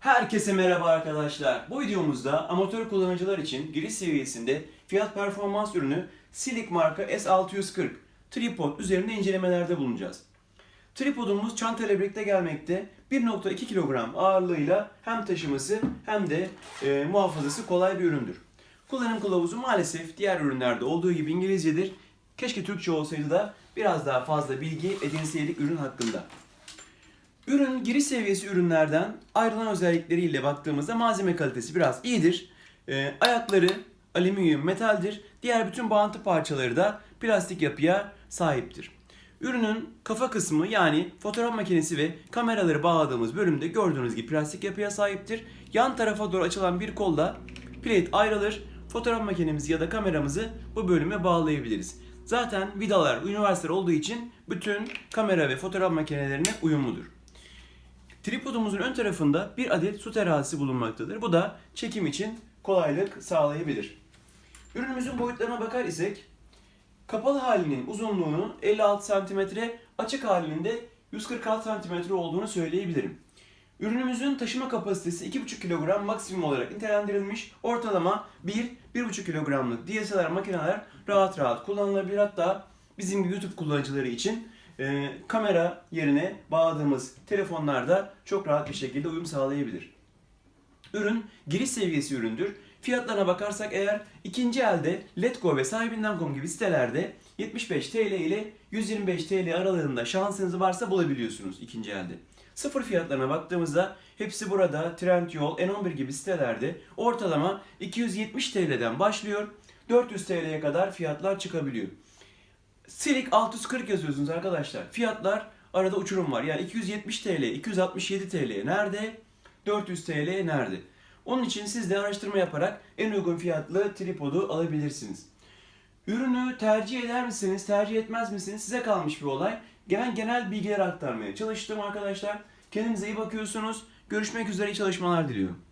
Herkese merhaba arkadaşlar. Bu videomuzda amatör kullanıcılar için giriş seviyesinde fiyat performans ürünü Silik marka S640 tripod üzerinde incelemelerde bulunacağız. Tripodumuz çantayla birlikte gelmekte 1.2 kilogram ağırlığıyla hem taşıması hem de e, muhafazası kolay bir üründür. Kullanım kılavuzu maalesef diğer ürünlerde olduğu gibi İngilizcedir. Keşke Türkçe olsaydı da biraz daha fazla bilgi edinseydik ürün hakkında. Ürün giriş seviyesi ürünlerden ayrılan özellikleriyle baktığımızda malzeme kalitesi biraz iyidir. Ee, ayakları alüminyum metaldir. Diğer bütün bağıntı parçaları da plastik yapıya sahiptir. Ürünün kafa kısmı yani fotoğraf makinesi ve kameraları bağladığımız bölümde gördüğünüz gibi plastik yapıya sahiptir. Yan tarafa doğru açılan bir kolda plate ayrılır. Fotoğraf makinemizi ya da kameramızı bu bölüme bağlayabiliriz. Zaten vidalar üniversite olduğu için bütün kamera ve fotoğraf makinelerine uyumludur. Tripodumuzun ön tarafında bir adet su terazisi bulunmaktadır. Bu da çekim için kolaylık sağlayabilir. Ürünümüzün boyutlarına bakar isek kapalı halinin uzunluğunu 56 cm, açık halinin de 146 cm olduğunu söyleyebilirim. Ürünümüzün taşıma kapasitesi 2,5 kilogram maksimum olarak nitelendirilmiş. Ortalama 1-1,5 kilogramlık DSLR makineler rahat rahat kullanılabilir. Hatta bizim YouTube kullanıcıları için e, kamera yerine bağladığımız telefonlarda çok rahat bir şekilde uyum sağlayabilir. Ürün giriş seviyesi üründür. Fiyatlarına bakarsak eğer ikinci elde Letgo ve sahibinden.com gibi sitelerde 75 TL ile 125 TL aralığında şansınız varsa bulabiliyorsunuz ikinci elde. Sıfır fiyatlarına baktığımızda hepsi burada Trendyol, N11 gibi sitelerde ortalama 270 TL'den başlıyor. 400 TL'ye kadar fiyatlar çıkabiliyor. Silik 640 yazıyorsunuz arkadaşlar. Fiyatlar arada uçurum var. Yani 270 TL, 267 TL nerede? 400 TL nerede? Onun için siz de araştırma yaparak en uygun fiyatlı tripodu alabilirsiniz. Ürünü tercih eder misiniz, tercih etmez misiniz? Size kalmış bir olay. Genel genel bilgiler aktarmaya çalıştım arkadaşlar. Kendinize iyi bakıyorsunuz. Görüşmek üzere iyi çalışmalar diliyorum.